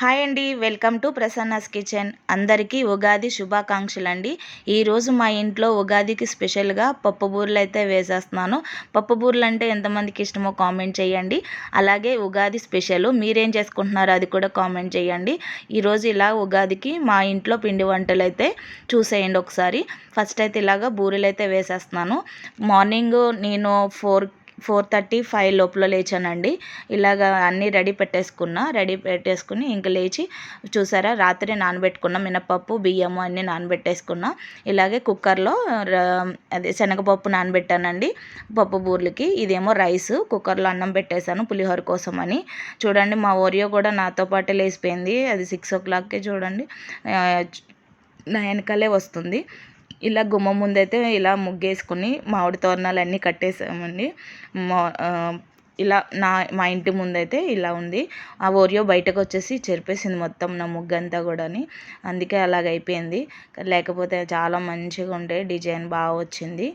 Hi అండి welcome to Prasanna's kitchen. అందరికీ ఉగాది శుభాకాంక్షలు అండి ఈరోజు మా ఇంట్లో ఉగాదికి స్పెషల్గా పప్పు బూరెలు అయితే వేసేస్తున్నాను. పప్పు బూరెలు అంటే ఎంతమందికి ఇష్టమో కామెంట్ చేయండి. అలాగే ఉగాది స్పెషల్ మీరేం చేసుకుంటున్నారో అది కూడా కామెంట్ చేయండి. ఈరోజు ఇలా ఉగాదికి మా ఇంట్లో పిండి వంటలు అయితే చూసేయండి ఒకసారి. ఫస్ట్ అయితే ఇలాగ బూరెలు అయితే వేసేస్తున్నాను. మార్నింగ్ నేను ఫోర్ ఫోర్ థర్టీ ఫైవ్ లోపల లేచానండి. ఇలాగ అన్నీ రెడీ పెట్టేసుకున్నా రెడీ పెట్టేసుకుని ఇంక లేచి చూసారా రాత్రి నానబెట్టుకున్న మినపప్పు బియ్యము అన్నీ నానబెట్టేసుకున్నా. ఇలాగే కుక్కర్లో అదే శనగపప్పు నానబెట్టానండి పప్పు బూర్లకి. ఇదేమో రైస్ కుక్కర్లో అన్నం పెట్టేశాను పులిహోర కోసం అని చూడండి మా ఓరియో కూడా నాతో పాటే లేచిపోయింది. అది సిక్స్ ఓ క్లాక్కే చూడండి. నా వెనకాలే వస్తుంది. ఇలా గుమ్మం ముందైతే ఇలా ముగ్గేసుకుని మామిడి తోరణాలు అన్నీ కట్టేసామండి ఇలా నా మా ఇంటి ముందైతే ఇలా ఉంది. ఆ ఓరియో బయటకు వచ్చేసి చెరిపేసింది మొత్తం నా ముగ్గంతా కూడాని. అందుకే అలాగ అయిపోయింది లేకపోతే చాలా మంచిగా ఉండే డిజైన్ బాగా వచ్చింది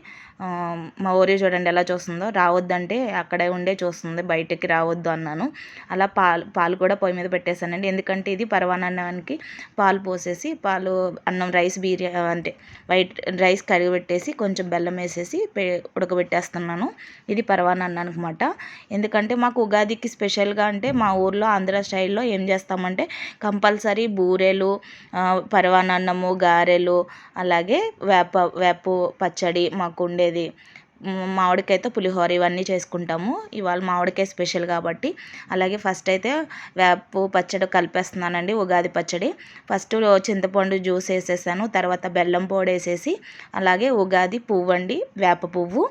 మా ఓరియో చూడండి ఎలా చూస్తుందో. రావద్దంటే అక్కడే ఉండే చూస్తుంది. బయటకి రావద్దు అన్నాను. అలా పాలు పాలు కూడా పొయ్యి మీద పెట్టేశానండి. ఎందుకంటే ఇది పరవానన్నానికి పాలు పోసేసి పాలు అన్నం రైస్ బిర్యా అంటే వైట్ రైస్ కడిగి పెట్టేసి కొంచెం బెల్లం వేసేసి ఉడకబెట్టేస్తున్నాను. ఇది పరవానన్నానికి అనమాట ఎందుకంటే మాకు ఉగాదికి స్పెషల్గా అంటే మా ఊర్లో ఆంధ్ర స్టైల్లో ఏం చేస్తామంటే కంపల్సరీ బూరెలు పరవానన్నము గారెలు అలాగే వేప వేపు పచ్చడి మాకు ఉండేది. మామిడికాయతో పులిహోర ఇవన్నీ చేసుకుంటాము. ఇవాళ మామిడికాయ స్పెషల్ కాబట్టి. అలాగే ఫస్ట్ అయితే వేపు పచ్చడి కలిపేస్తున్నానండి ఉగాది పచ్చడి. ఫస్ట్ చింతపండు జ్యూస్ వేసేసాను తర్వాత బెల్లం పొడి వేసేసి అలాగే ఉగాది పువ్వు అండి వేప పువ్వు.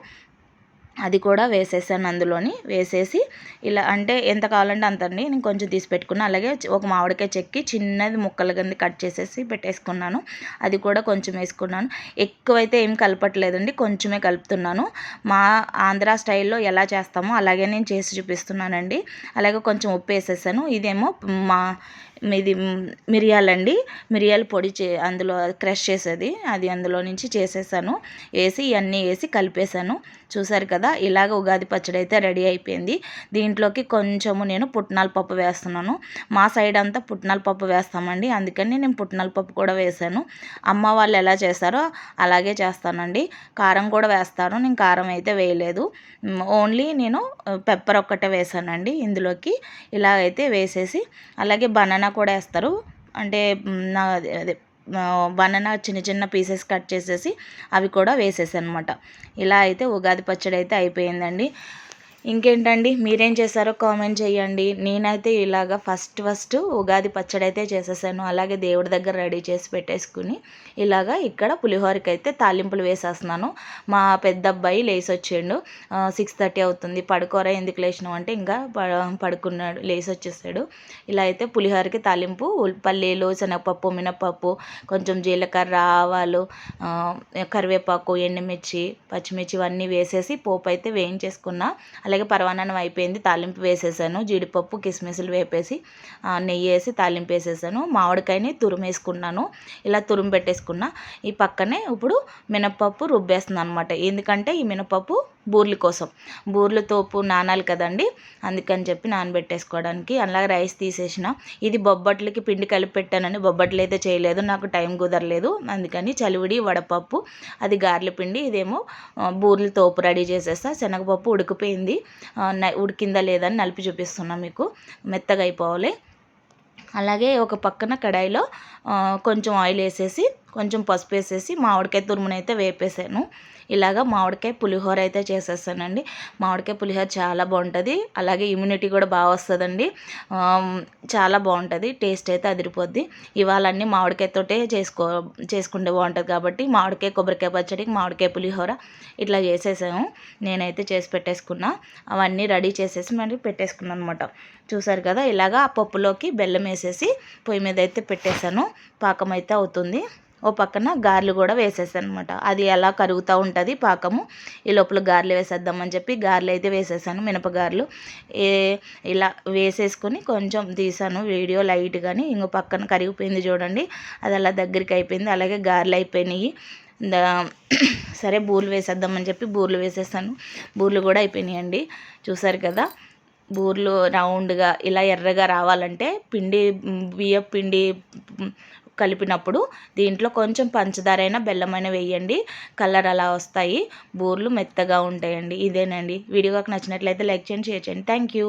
అది కూడా వేసేసాను అందులోని వేసేసి ఇలా అంటే ఎంత కావాలంటే అంతండి నేను కొంచెం తీసి పెట్టుకున్నాను అలాగే ఒక మామిడికాయ చెక్కి చిన్నది ముక్కల కింద కట్ చేసేసి పెట్టేసుకున్నాను. అది కూడా కొంచెం వేసుకున్నాను. ఎక్కువైతే ఏం కలపట్లేదండి కొంచెమే కలుపుతున్నాను. మా ఆంధ్ర స్టైల్లో ఎలా చేస్తామో అలాగే నేను చేసి చూపిస్తున్నానండి. అలాగే కొంచెం ఉప్పు వేసేసాను. ఇదేమో మా ఇది మిరియాలండి. మిరియాల పొడి చే అందులో క్రష్ చేసేది. అది అందులో నుంచి చేసేసాను. వేసి ఇవన్నీ వేసి కలిపేశాను. చూసారు కదా ఇలాగ ఉగాది పచ్చడి అయితే రెడీ అయిపోయింది. దీంట్లోకి కొంచెము నేను పుట్నాల పప్పు వేస్తున్నాను. మా సైడ్ అంతా పుట్నాల పప్పు వేస్తామండి. అందుకని నేను పుట్నాల పప్పు కూడా వేసాను అమ్మ వాళ్ళు ఎలా చేస్తారో అలాగే చేస్తానండి. కారం కూడా వేస్తాను. నేను కారం అయితే వేయలేదు. ఓన్లీ నేను పెప్పర్ ఒక్కటే వేసానండి ఇందులోకి ఇలా అయితే వేసేసి అలాగే బనానా కూడా వేస్తారు. అంటే నా అదే బనానా చిన్న చిన్న పీసెస్ కట్ చేసేసి అవి కూడా వేసేసాను అనమాట ఇలా అయితే ఉగాది పచ్చడి అయితే అయిపోయిందండి. ఇంకేంటండి? మీరేం చేశారో కామెంట్ చేయండి. నేనైతే ఇలాగ ఫస్ట్ ఫస్ట్ ఉగాది పచ్చడి అయితే చేసేసాను. అలాగే దేవుడి దగ్గర రెడీ చేసి పెట్టేసుకుని ఇలాగ ఇక్కడ పులిహోరకి అయితే తాలింపులు వేసేస్తున్నాను. మా పెద్ద అబ్బాయి లేచి వచ్చిండు సిక్స్ థర్టీ అవుతుంది. పడుకోరా? ఎందుకు లేచినావు? అంటే ఇంకా పడుకున్నాడు. లేచి వచ్చేసాడు ఇలా అయితే పులిహోరకి తాలింపు పల్లీలు శనగపప్పు మినపప్పు కొంచెం జీలకర్ర ఆవాలు కరివేపాకు ఎండుమిర్చి పచ్చిమిర్చి ఇవన్నీ వేసేసి పోపు అయితే వేయించేసుకున్నా. అలాగే పరవాన్నం అయిపోయింది తాలింపు వేసేసాను జీడిపప్పు కిస్మిస్లు వేపేసి నెయ్యి వేసి తాలింపు వేసేసాను మామిడికాయని తురిమేసుకున్నాను ఇలా తురుము పెట్టేసుకున్నా. ఈ పక్కనే ఇప్పుడు మినపప్పు రుబ్బేస్తున్నాను అనమాట ఎందుకంటే ఈ మినపప్పు బూర్లు కోసం. బూర్లు తోపు నానాలి కదండి. అందుకని చెప్పి నానబెట్టేసుకోవడానికి అలాగే రైస్ తీసేసిన. ఇది బొబ్బట్లకి పిండి కలిపి పెట్టానని బొబ్బట్లు అయితే చేయలేదు. నాకు టైం కుదరలేదు. అందుకని చలివిడి వడపప్పు అది గార్ల పిండి ఇదేమో బూర్లు తోపు రెడీ చేసేస్తా. శనగపప్పు ఉడికిపోయింది. ఉడికిందా లేదని నలిపి చూపిస్తున్నా మీకు. మెత్తగా అయిపోవాలి. అలాగే ఒక పక్కన కడాయిలో కొంచెం ఆయిల్ వేసేసి కొంచెం పసుపు వేసేసి మామిడికాయ తురుమునైతే వేపేసాను. ఇలాగ మామిడికాయ పులిహోర అయితే చేసేస్తానండి మామిడికాయ పులిహోర చాలా బాగుంటుంది. అలాగే ఇమ్యూనిటీ కూడా బాగా వస్తుందండి. చాలా బాగుంటుంది. టేస్ట్ అయితే అదిరిపోద్ది. ఇవాళ అన్నీ మామిడికాయతోటే చేసుకో చేసుకుంటే బాగుంటుంది కాబట్టి మామిడికాయ కొబ్బరికాయ పచ్చడికి మామిడికాయ పులిహోర ఇట్లా చేసేసాము నేనైతే చేసి పెట్టేసుకున్నా. అవన్నీ రెడీ చేసేసి మరి పెట్టేసుకున్నాను అనమాట చూసారు కదా? ఇలాగా ఆ పప్పులోకి బెల్లం వేసేసి పొయ్యి మీద అయితే పెట్టేశాను పాకం అయితే అవుతుంది. ఓ పక్కన గారెలు కూడా వేసేసాను అనమాట అది ఎలా కరుగుతూ ఉంటుంది పాకము. ఈ లోపల గారెలు వేసేద్దామని చెప్పి గారెలు అయితే వేసేసాను మినపగారెలు. ఏ ఇలా వేసేసుకొని కొంచెం తీసాను వీడియో లైట్ కానీ ఇంకో పక్కన కరిగిపోయింది చూడండి అది అలా దగ్గరికి అయిపోయింది. అలాగే గారెలు అయిపోయినాయి. సరే బూర్లు వేసేద్దామని చెప్పి బూర్లు వేసేసాను. బూర్లు కూడా అయిపోయినాయండి. చూసారు కదా బూర్లు రౌండ్గా ఇలా ఎర్రగా రావాలంటే పిండి బియ్యం పిండి కలిపినప్పుడు దీంట్లో కొంచెం పంచదార అయినా బెల్లమైన వేయండి. కలర్ అలా వస్తాయి. బూర్లు మెత్తగా ఉంటాయండి. ఇదేనండి. వీడియోకి నచ్చినట్లయితే లైక్ చేయండి షేర్ చేయండి. Thank you